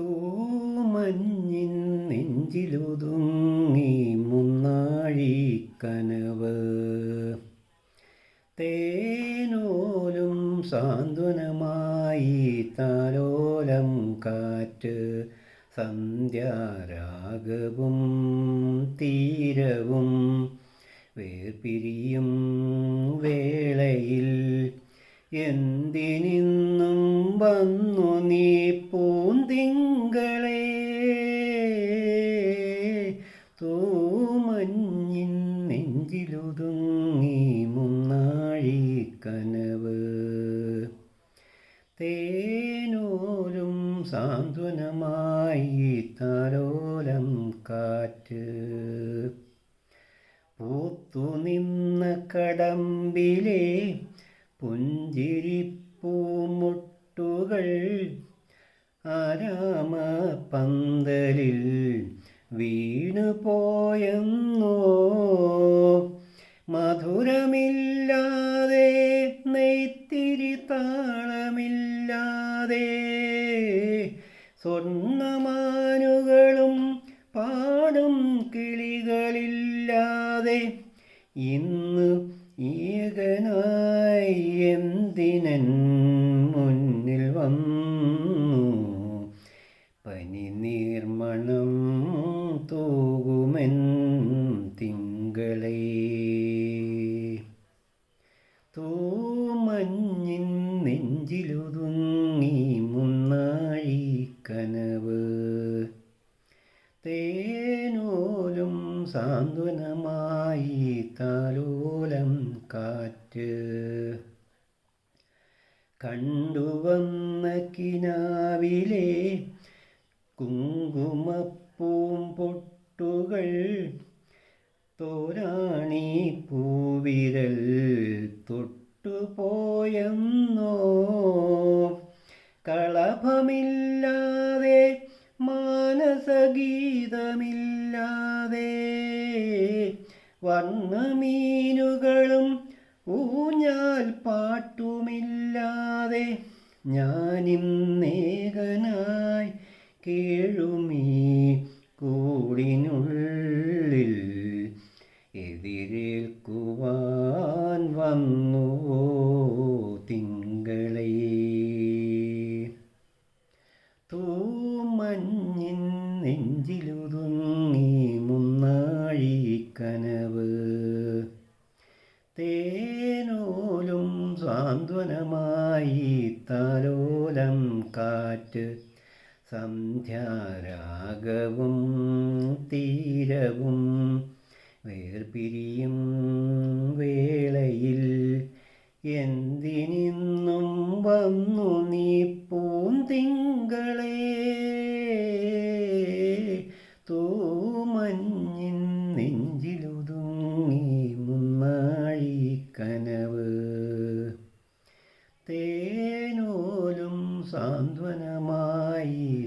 തൂമഞ്ഞിൻ നെഞ്ചിലുതുങ്ങി മുന്നാഴി കനവ് തേനോലും സാന്ത്വനമായി താലോലം കാറ്റ് സന്ധ്യാരാഗവും തീരവും വേർപിരിയും വേളയിൽ എന്തിനിന്നും വന്നു നീ പൂന്തിങ്കളെ തൂമഞ്ഞിൻ നെഞ്ചിലുതുങ്ങി മുന്നാഴി കനവ്. തേനോലും സാന്ത്വനമായി താരോലം കാറ്റ്. പൂത്തുനിന്ന കടമ്പിലെ പുഞ്ചിരിപ്പൂമുട്ടുകൾ ആരാമ പന്തലിൽ വീണു പോയെന്നോ മധുരമില്ലാതെ നെയ്ത്തിരി താളമില്ലാതെ സ്വർണമാനുകളും പാടും കിളികളില്ലാതെ ഇന്ന് ഏകനായി എന്തിനൻ തൂകുമെൻ തിങ്കളേ. തൂമഞ്ഞിൻ നെഞ്ചിലുതുങ്ങി മുന്നാഴി കനവ്. തേനോലും സാന്ത്വനമായി താലോലം കാറ്റ്. കണ്ടുവന്ന കിനാവിലെ കുങ്കുമപ്പൂം പൊട്ടുകൾ തോരാണി പൂവിരൽ തൊട്ടുപോയെന്നോ? കളഭമില്ലാതെ മാനസഗീതമില്ലാതെ വർണമീനുകളും ഊഞ്ഞാൽ പാട്ടുമില്ലാതെ ഞാനിന്നേകനായി കേഴുമീ കൂടിനുള്ളിൽ എതിരേൽക്കുവാൻ വന്നുവോ തിങ്കളെ. തൂമഞ്ഞിൻ നെഞ്ചിലുതുങ്ങി മുന്നാഴി കനവ്. തേനോലും സാന്ത്വനമായി താലോലം കാറ്റ് സന്ധ്യാരാഗവും തീരവും വേർപിരിയും വേളയിൽ എന്തിനിന്നും വന്നു നീ പൂന്തിങ്കളേ? തൂമഞ്ഞിൻ നെഞ്ചിലുതുങ്ങി മുന്നാഴി കനവ്. തേനോലും സാന്ത്വനമായി